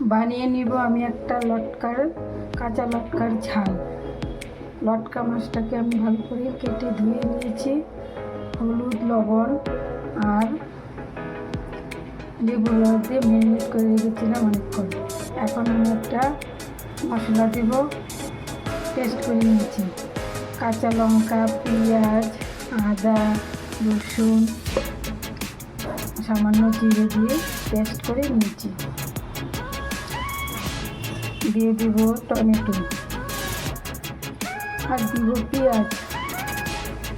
বানিয়ে নিব আমি একটা লটকার, কাঁচা লটকার ঝাল। লটকা মাছটাকে আমি ভালো করে কেটে ধুয়ে নিয়েছি। হলুদ, লবণ আর লেবু রস দিয়ে ম্যারিনেট করে রেখেছিলাম অনেকক্ষণ। এখন আমি একটা মশলা দেব, পেস্ট করে নিয়েছি। কাঁচা লঙ্কা, পেঁয়াজ, আদা, রসুন, সামান্য জিরে দিয়ে পেস্ট করে নিয়েছি। দিয়ে দিব টমেটো। আর দিব পেঁয়াজ,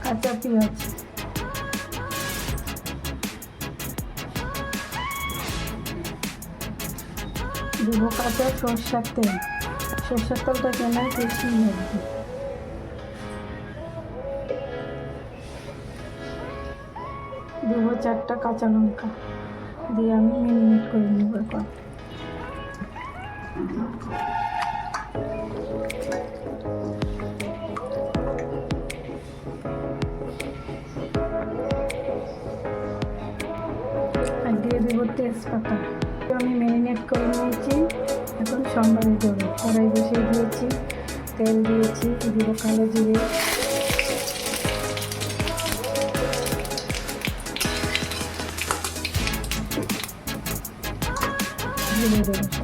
কাঁচা পেঁয়াজ। দিব কাঁচা সর্ষার তেল। সর্ষার তেলটা কেনাই বেশি লাগবে। দেবো চারটা কাঁচা লঙ্কা। দিয়ে আমি মিনিমিট করে নেব এখন দিয়ে দেবো তেজপাতা। আমি ম্যারিনেট করে নিয়েছি। এখন সম্বারে দেবো। কড়াই বসিয়ে দিয়েছি। তেল দিয়েছি। দিব কালো জিরে। জিরে দেবো।